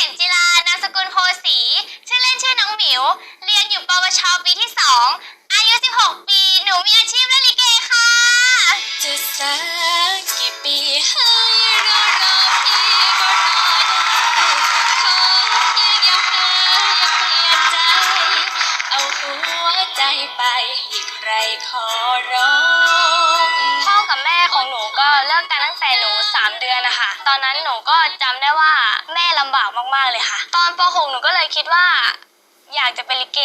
ข็มจิลานามสกุลโพสี ชื่อเล่นชื่อน้องหมิว เรียนอยู่ปวชปีที่2อายุ 16 ปี หนูมีอาชีพเล่นลิเกค่ะ จะสักกี่ปีให้รอรอพี่ก็รอได้ขอเพียงอย่าเพ้ออย่าเปลี่ยนใจ เอาหัวใจไปให้ใครขอร้อง พ่อกับแม่ของหนูก็เลิกกันตั้งแต่หนู3เดื อะคะตอนนั้นหนูก็จำได้ว่าแม่ลำบากมากๆเลยค่ะ ตอนป .6 หนูก็เลยคิดว่า อยากจะเป็นลิเก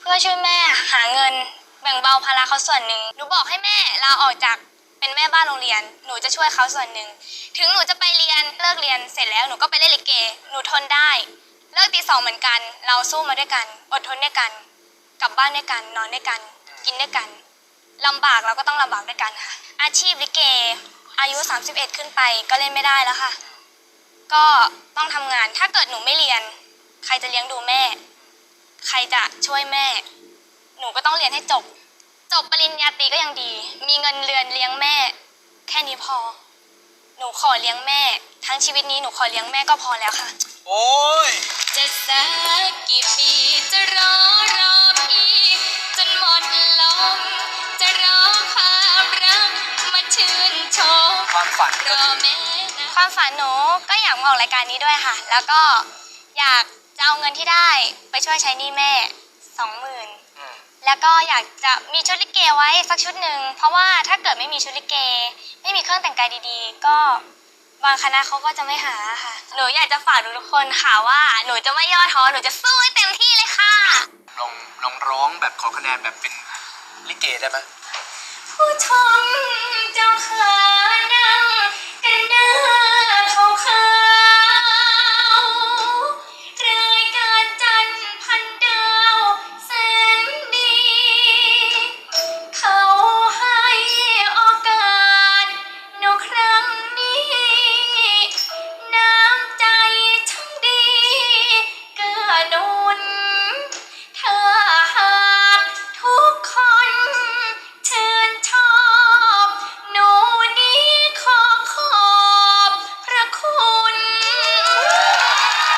เพื่อช่วยแม่หาเงิน แบ่งเบาภาระเขาส่วนหนึ่งหนูบอกให้แม่ลาออกจากเป็นแม่บ้านโรงเรียน หนูจะช่วยเขาส่วนหนึ่ง ถึงหนูจะไปเรียนเลิกเรียนเสร็จแล้วหนูก็ไปเล่นลิเก หนูทนได้ เลิกตีสองเหมือนกัน เราสู้มาด้วยกัน อดทนด้วยกัน กลับบ้านด้วยกัน นอนด้วยกัน กินด้วยกันลำบากเราก็ต้องลำบากด้วยกันค่ะ อาชีพลิเก อายุ 31 ขึ้นไปก็เล่นไม่ได้แล้วค่ะ ก็ต้องทำงานถ้าเกิดหนูไม่เรียน ใครจะเลี้ยงดูแม่ ใครจะช่วยแม่ หนูก็ต้องเรียนให้จบ จบปริญญาตรีก็ยังดี มีเงินเรือนเลี้ยงแม่ แค่นี้พอ หนูขอเลี้ยงแม่ ทั้งชีวิตนี้หนูขอเลี้ยงแม่ก็พอแล้วค่ะ โอ้ย จะสักกี่ปีจะรอรอพี่จนหมดลมจะรอความรักมาชื่นชม ความฝันรก็อคือแม่นะความฝันหนูก็อยากมาออกรายการนี้ด้วยค่ะ แล้วก็อยากจะเอาเงินที่ได้ไปช่วยใช้หนี้แม่สองหมื่นอืมแล้วก็อยากจะมีชุดลิเกไว้สักชุดหนึ่งเพราะว่าถ้าเกิดไม่มีชุดลิเก ไม่มีเครื่องแต่งกายดีๆ ก็บางคณะเขาก็จะไม่หาค่ะ หนูอยากจะฝากทุกคนค่ะว่า หนูจะไม่ย่อท้อหนูจะสู้ให้เต็มที่เลยค่ะลองลองร้องแบบขอคะแนนแบบเป็นลิเกได้ไหมผู้ชมเจ้าขานั่ง